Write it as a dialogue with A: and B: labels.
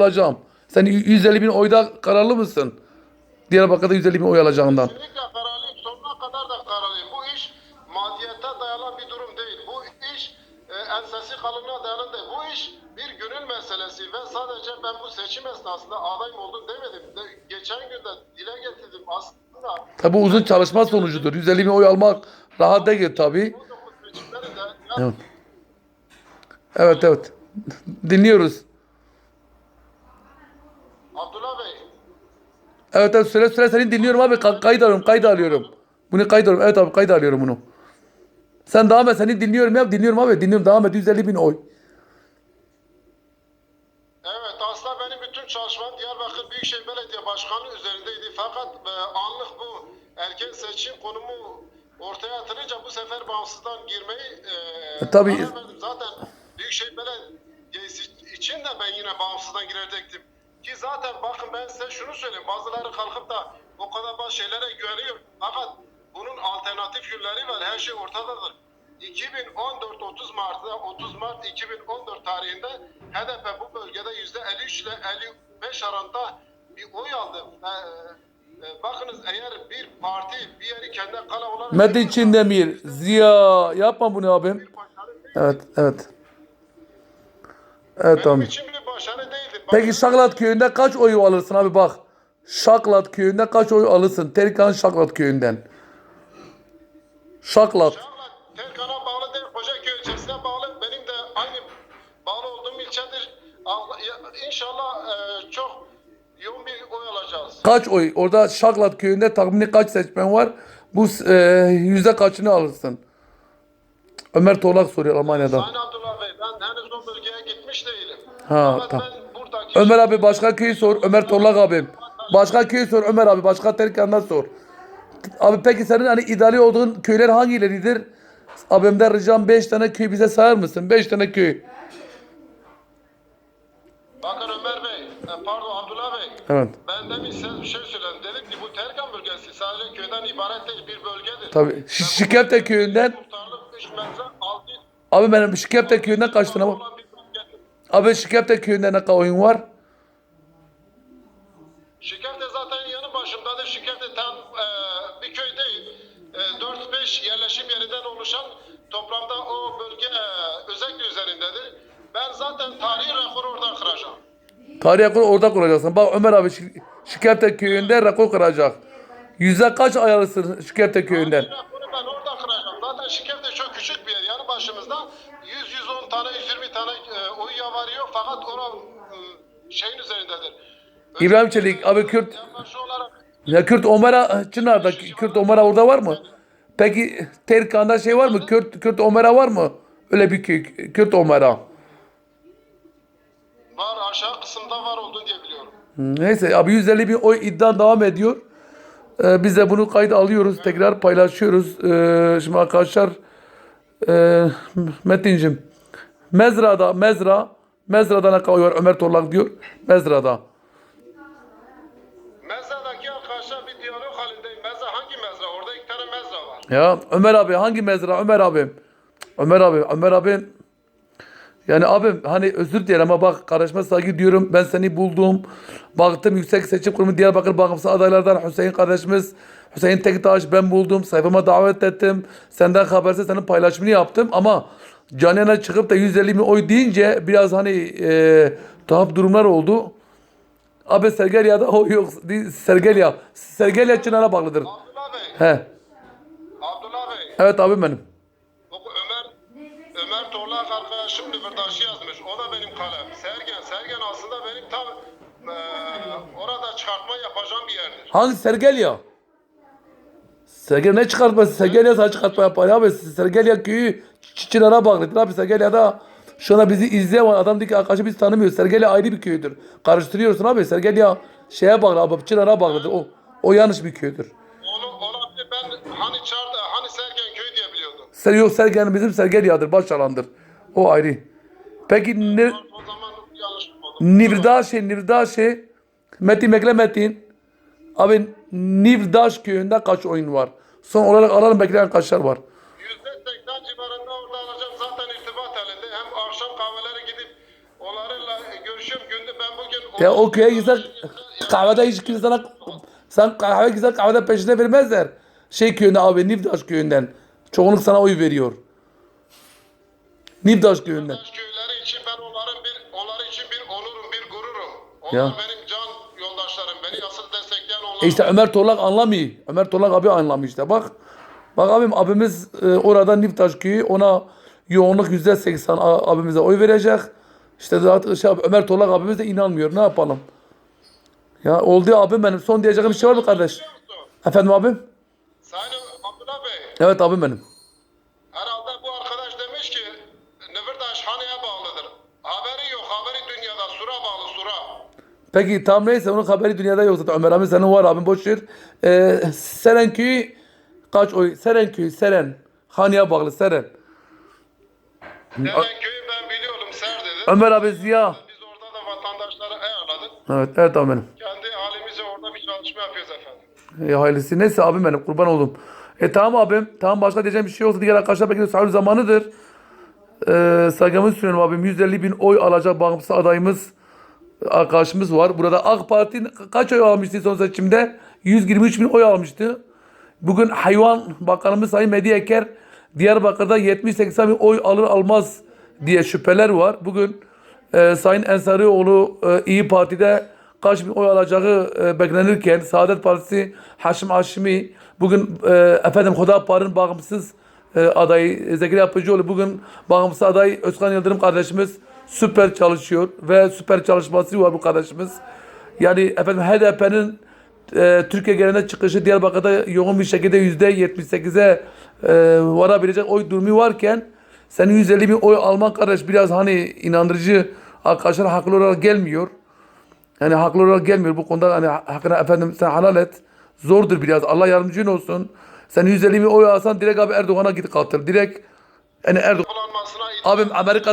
A: alacağım. Sen 150 bin oyda kararlı mısın? Diyarbakır'da 150 bin oy alacağından.
B: Kesinlikle kararlıyım. Sonuna kadar da kararlıyım. Bu iş maddiyete dayanan bir durum değil. Bu iş e, ensesi kalınlığa dayanan değil. Bu iş bir gönül meselesi ve sadece ben bu seçim esnasında adayım oldum demedim. De, geçen gün de dile getirdim aslında.
A: Tabi uzun çalışma sonucudur. 150 bin oy almak rahat değil tabi.
B: 19 seçimlerinde ya,
A: Evet. Evet evet. Dinliyoruz.
B: Abdullah Bey
A: Evet evet söyle söyle seni dinliyorum abi. Ka- kayıt alıyorum kayıt alıyorum. Bunu kayıt alıyorum. Evet abi kayıt alıyorum bunu. Sen devam et seni dinliyorum ya dinliyorum abi dinliyorum devam et 150 bin oy.
B: Evet aslında benim bütün çalışmam Diyarbakır Büyükşehir Belediye Başkanı üzerindeydi. Fakat e, anlık bu erken seçim konumu ortaya atılınca bu sefer bağımsızdan girmeyi e,
A: E, tabii.
B: Zaten Büyükşehir Belediyesi için de ben yine bağımsızdan girecektim. Ki zaten bakın ben size şunu söyleyeyim. Bazıları kalkıp da o kadar bazı şeylere güveniyor. Fakat bunun alternatif yönleri var. Her şey ortadadır. 2014 30 Mart'ta 30 Mart 2014 tarihinde HDP bu bölgede %53 ile 55 arasında bir oy aldı. Ee, e, bakınız eğer bir parti bir yeri kendi kale olarak
A: Metin Çindemir, Ziya yapma bunu abim.
B: değil.
A: Evet evet. Evet
B: Benim
A: abi.
B: için bir başarı değildi.
A: Peki Şaklat köyünde kaç oy alırsın abi bak. Şaklat köyünde kaç oy alırsın? Terkan Şaklat köyünden. Şaklat.
B: Şarlat Terkan'a bağlı değil, Kocaköy ilçesine bağlı. Benim de aynı bağlı olduğum ilçedir. Ya- İnşallah e, çok yoğun bir oy alacağız.
A: Kaç oy? Orada Şaklat köyünde tahmini kaç seçmen var? Bu e, yüzde kaçını alırsın? Ömer Tolak soruyor Almanya'dan.
B: Sayın Abdullah Bey ben henüz o bölgeye gitmiş değilim.
A: Ha,
B: Fakat
A: tamam.
B: ben.
A: Ömer abi başka köyü sor. Ömer Tolak abim. Başka köyü sor Ömer abi. Başka Terkan'dan sor. Abi peki senin hani idari olduğun köyler hangileridir? Abimden ricam 5 tane köy bize sayar mısın? 5 tane köy.
B: Bakın Ömer Bey, e, pardon Abdullah Bey.
A: Evet.
B: Ben demin size bir şey söyledim. Dedim ki bu Terkan bölgesi sadece köyden ibaret değil bir bölgedir.
A: Tabii. Şikepte köyünden.
B: Muhtarlık 3 metre 6
A: Abi benim Şikepte köyünden kaç tane var?
B: olan bir bölgedir.
A: Abi Şikepte köyünde ne kadar oyun var?
B: Şikerte zaten yanı başımdadır. Şikerte tam e, bir köy değil. E, 4-5 yerleşim yerinden oluşan toplamda o bölge e, özellikle üzerindedir. Ben zaten tarihi rekoru oradan kıracağım.
A: Tarihe kur orada kuracaksın. Bak Ömer abi Şi- Şikepte köyünde rekor kıracak. Yüzde kaç ayarlısın Şikepte köyünden?
B: Tarihi rekoru ben orada kıracağım. Zaten Şikerte çok küçük bir yer. Yanı başımızda 100-110 tane 120 tane e, oy varıyor fakat oran e, şeyin üzerindedir.
A: İbrahim Çelik, abi Kürt-
B: olarak
A: Ya Kürt Omer'a Çınar'da Kürt Omer'a orada var mı? Peki Terkan'da şey var mı? Kürt Kürt Omer'a var mı? Öyle bir. Kürt Omer'a.
B: var aşağı kısımda var olduğunu diye biliyorum.
A: Neyse abi 150 bin oy iddia devam ediyor. Ee, biz de bunu kayda alıyoruz. Tekrar paylaşıyoruz. Ee, şimdi arkadaşlar e, Metin'cim Mezra'da Mezra Mezra'da ne var? Ömer Torlak diyor. Mezra'da.
B: Mezra'daki arkadaşlar bir diyalog halindeyim. Mezra hangi mezra? Orada iki tane mezra var.
A: Ya Ömer abi hangi mezra? Ömer abi. Ömer abi. Ömer abi. Yani abim hani özür dilerim ama bak kardeşime saygı diyorum. Ben seni buldum. Baktım Yüksek Seçim Kurumu Diyarbakır bağımsız adaylardan Hüseyin kardeşimiz Hüseyin Tektaş ben buldum. Sayfama davet ettim. Senden habersiz senin paylaşımını yaptım ama canına çıkıp da 150 bin oy deyince biraz hani e, tuhaf durumlar oldu. Abi Sergelya'da o yok. Sergelya. Sergelya Çınar'a bağlıdır.
B: Abdullah Bey.
A: He.
B: Abdullah Bey.
A: Evet abim benim.
B: Orada çıkartma yapacağım bir yerdir.
A: Hangi Sergelya? Sergelya ne çıkartması? Sergelya sana çıkartma yapar abi. Sergelya köyü Ç- Çınar'a bağlıdır abi. Sergelya'da şu anda bizi izleyen. Adam diyor ki arkadaşı biz tanımıyoruz. Sergelya ayrı bir köydür. Karıştırıyorsun abi. Sergelya şeye bağlı abi. Çınar'a bağlıdır. O, o yanlış bir köydür.
B: Onu olabilir. Ben hani çağırdı, hani Sergen köy diye biliyordum.
A: Ser yok Sergelya bizim Sergelya'dır. Başalandır. O ayrı. Peki ne,
B: O zaman yanlış oldu.
A: Nivdaşe, Nivdaşe, Metin Bekle Metin. Abi Nivdaş köyünde kaç oyun var? Son olarak alalım bekleyen kaçlar var?
B: %80 civarında orada alacağım. Zaten irtibat halinde. Hem akşam kahvelere gidip onlarla görüşüyorum. Günde ben bugün
A: Ya o köye gitsen kahvede hiç kimse sana sen kahve gitsen kahvede peşine vermezler. Şey köyünde abi Niftaş köyünden. Çoğunluk sana oy veriyor. Niftaş köyünden.
B: Taş köyleri için ben onların bir onlar için bir onurum, bir gururum. Onlar
A: Ya.
B: benim
A: E işte Ömer Torlak anlamıyor. Ömer Torlak abi anlamıyor işte bak. Bak abim abimiz e, orada Niftaş köyü ona yoğunluk yüzde seksen abimize oy verecek. İşte zaten şey, Ömer Torlak abimiz de inanmıyor. Ne yapalım? Ya oldu ya abim benim. Son diyeceğim bir şey var mı kardeş? Efendim abim?
B: Sayın Abdullah Bey,
A: Evet abim benim.
B: herhalde bu arkadaş demiş ki Nöbürdaş Hane'ye bağlıdır. Haberi yok, haberi dünyada. Sura bağlı, sura.
A: Peki tam neyse onun haberi dünyada yok zaten. Ömer abi senin var abim boş ver. Ee, Seren köyü kaç oy? Seren köyü Seren. Haniye bağlı Seren.
B: Deden köyü ben biliyorum, ser dedi.
A: Ömer abi Ziya.
B: Biz orada da vatandaşları ayarladık.
A: Evet evet abim benim.
B: Kendi halimize orada bir çalışma yapıyoruz efendim.
A: E, hayırlısı. Neyse abim benim kurban oldum. E tamam abim. Tamam başka diyeceğim bir şey yoksa diğer arkadaşlar belki de sahur zamanıdır. Ee, saygımı sunuyorum abim. 150 bin oy alacak bağımsız adayımız arkadaşımız var. Burada AK Parti kaç oy almıştı son seçimde? 123 bin oy almıştı. Bugün hayvan bakanımız Sayın Mehdi Eker Diyarbakır'da 70-80 bin oy alır almaz diye şüpheler var. Bugün e, Sayın Ensarioğlu e, İyi Parti'de kaç bin oy alacağı e, beklenirken Saadet Partisi Haşim Haşimi bugün e, efendim Hudapar'ın bağımsız e, adayı Zekeriya Yapıcıoğlu bugün bağımsız aday Özkan Yıldırım kardeşimiz süper çalışıyor ve süper çalışması var bu kardeşimiz. Yani efendim HDP'nin e, Türkiye genelinde çıkışı Diyarbakır'da yoğun bir şekilde yüzde 78'e e, varabilecek oy durumu varken senin 150 bin oy alman kardeş biraz hani inandırıcı arkadaşlar haklı olarak gelmiyor. Yani haklı olarak gelmiyor bu konuda hani hakkına efendim sen halal et. Zordur biraz Allah yardımcın olsun. Sen 150 bin oy alsan direkt abi Erdoğan'a git katıl. Direkt yani Erdoğan abim Amerika'da